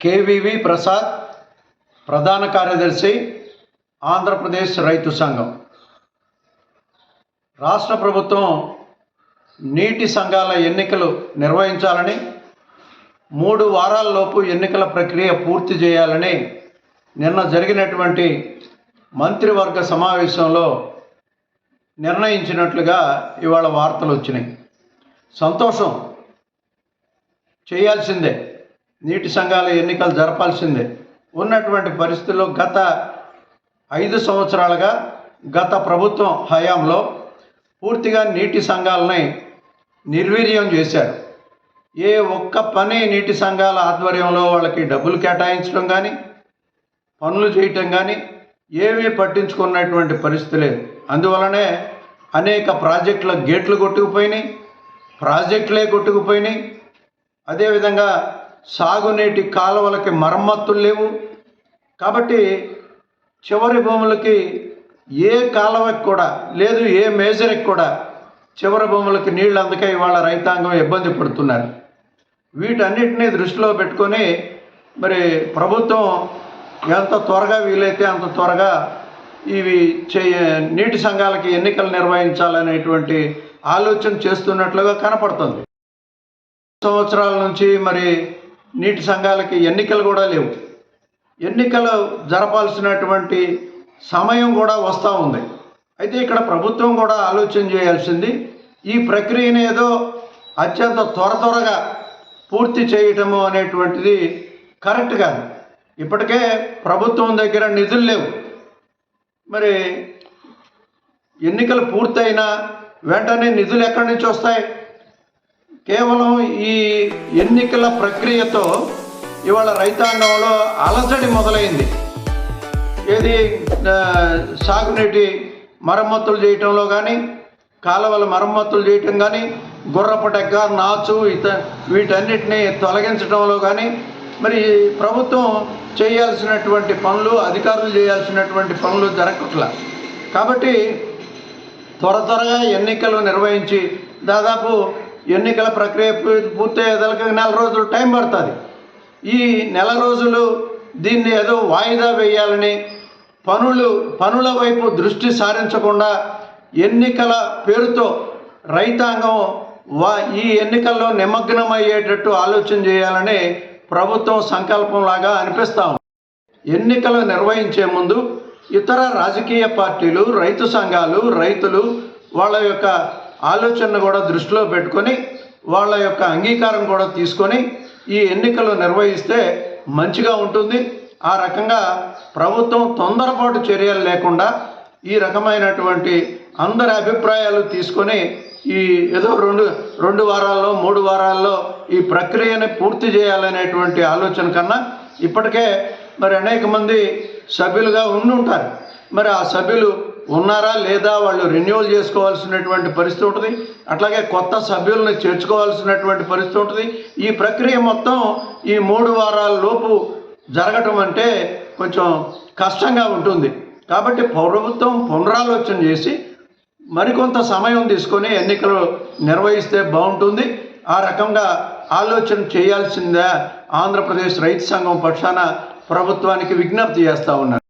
కేవివి ప్రసాద్ ప్రధాన కార్యదర్శి ఆంధ్రప్రదేశ్ రైతు సంఘం. రాష్ట్ర ప్రభుత్వం నీటి సంఘాల ఎన్నికలు నిర్వహించాలని మూడు వారాల్లోపు ఎన్నికల ప్రక్రియ పూర్తి చేయాలని నిన్న జరిగినటువంటి మంత్రివర్గ సమావేశంలో నిర్ణయించినట్లుగా ఇవాళ వార్తలు వచ్చినాయి. సంతోషం. చేయాల్సిందే. నీటి సంఘాల ఎన్నికలు జరపాల్సిందే. ఉన్నటువంటి పరిస్థితుల్లో గత ఐదు సంవత్సరాలుగా గత ప్రభుత్వం హయాంలో పూర్తిగా నీటి సంఘాలని నిర్వీర్యం చేశారు. ఏ ఒక్క పని నీటి సంఘాల ఆధ్వర్యంలో వాళ్ళకి డబ్బులు కేటాయించడం కానీ పనులు చేయటం కానీ ఏమీ పట్టించుకున్నటువంటి పరిస్థితి లేదు. అందువలనే అనేక ప్రాజెక్టుల గేట్లు కొట్టుకుపోయినాయి ప్రాజెక్టులే కొట్టుకుపోయినాయి. అదేవిధంగా సాగునీటి కాలువలకి మరమ్మతులు లేవు. కాబట్టి చివరి భూములకి ఏ కాలువకి కూడా లేదు ఏ మేజర్కి కూడా చివరి భూములకి నీళ్ళు అందుకే ఇవాళ రైతాంగం ఇబ్బంది పడుతున్నారు. వీటన్నిటిని దృష్టిలో పెట్టుకొని మరి ప్రభుత్వం ఎంత త్వరగా వీలైతే అంత త్వరగా ఇవి చేయ నీటి సంఘాలకి ఎన్నికలు నిర్వహించాలనేటువంటి ఆలోచన చేస్తున్నట్లుగా కనపడుతుంది. సంవత్సరాల నుంచి మరి నీటి సంఘాలకి ఎన్నికలు కూడా లేవు. ఎన్నికలు జరపాల్సినటువంటి సమయం కూడా వస్తూ ఉంది. అయితే ఇక్కడ ప్రభుత్వం కూడా ఆలోచన చేయాల్సింది ఈ ప్రక్రియను ఏదో అత్యంత త్వర త్వరగా పూర్తి చేయటము అనేటువంటిది కరెక్ట్ కాదు. ఇప్పటికే ప్రభుత్వం దగ్గర నిధులు లేవు. మరి ఎన్నికలు పూర్తయినా వెంటనే నిధులు ఎక్కడి నుంచి వస్తాయి? కేవలం ఈ ఎన్నికల ప్రక్రియతో ఇవాళ రైతాంగంలో అలసడి మొదలైంది. ఏది సాగునీటి మరమ్మతులు చేయటంలో కానీ కాలువల మరమ్మతులు చేయటం కానీ గుర్రపు డెక్క నాచు ఇత వీటన్నిటిని తొలగించడంలో కానీ మరి ప్రభుత్వం చేయాల్సినటువంటి పనులు అధికారులు చేయాల్సినటువంటి పనులు జరగట్ల. కాబట్టి త్వర త్వరగా ఎన్నికలు నిర్వహించి దాదాపు ఎన్నికల ప్రక్రియ పూ- నెల రోజులు టైం పడుతుంది. ఈ నెల రోజులు దీన్ని ఏదో వాయిదా వేయాలని పనులు పనుల వైపు దృష్టి సారించకుండా ఎన్నికల పేరుతో రైతాంగం వా ఈ ఎన్నికల్లో నిమగ్నమయ్యేటట్టు ఆలోచన చేయాలని ప్రభుత్వం సంకల్పంలాగా అనిపిస్తాం ఎన్నికలు నిర్వహించే ముందు ఇతర రాజకీయ పార్టీలు రైతు సంఘాలు రైతులు వాళ్ళ యొక్క ఆలోచనను కూడా దృష్టిలో పెట్టుకొని వాళ్ళ యొక్క అంగీకారం కూడా తీసుకొని ఈ ఎన్నికలు నిర్వహిస్తే మంచిగా ఉంటుంది. ఆ రకంగా ప్రభుత్వం తొందరపాటు చర్యలు లేకుండా ఈ రకమైనటువంటి అందరి అభిప్రాయాలు తీసుకొని ఈ ఏదో రెండు రెండు వారాల్లో మూడు వారాల్లో ఈ ప్రక్రియని పూర్తి చేయాలనేటువంటి ఆలోచన కన్నా ఇప్పటికే మరి అనేక మంది సభ్యులుగా ఉండి ఉంటారు మరి ఆ సభ్యులు ఉన్నారా లేదా వాళ్ళు రెన్యువల్ చేసుకోవాల్సినటువంటి పరిస్థితి ఉంటుంది. అట్లాగే కొత్త సభ్యులను చేర్చుకోవాల్సినటువంటి పరిస్థితి ఉంటుంది. ఈ ప్రక్రియ మొత్తం ఈ మూడు వారాల లోపు జరగటం అంటే కొంచెం కష్టంగా ఉంటుంది. కాబట్టి ప్రభుత్వం పునరాలోచన చేసి మరికొంత సమయం తీసుకొని ఎన్నికలు నిర్వహిస్తే బాగుంటుంది. ఆ రకంగా ఆలోచన చేయాల్సిందే ఆంధ్రప్రదేశ్ రైతు సంఘం పక్షాన ప్రభుత్వానికి విజ్ఞప్తి చేస్తూ ఉన్నారు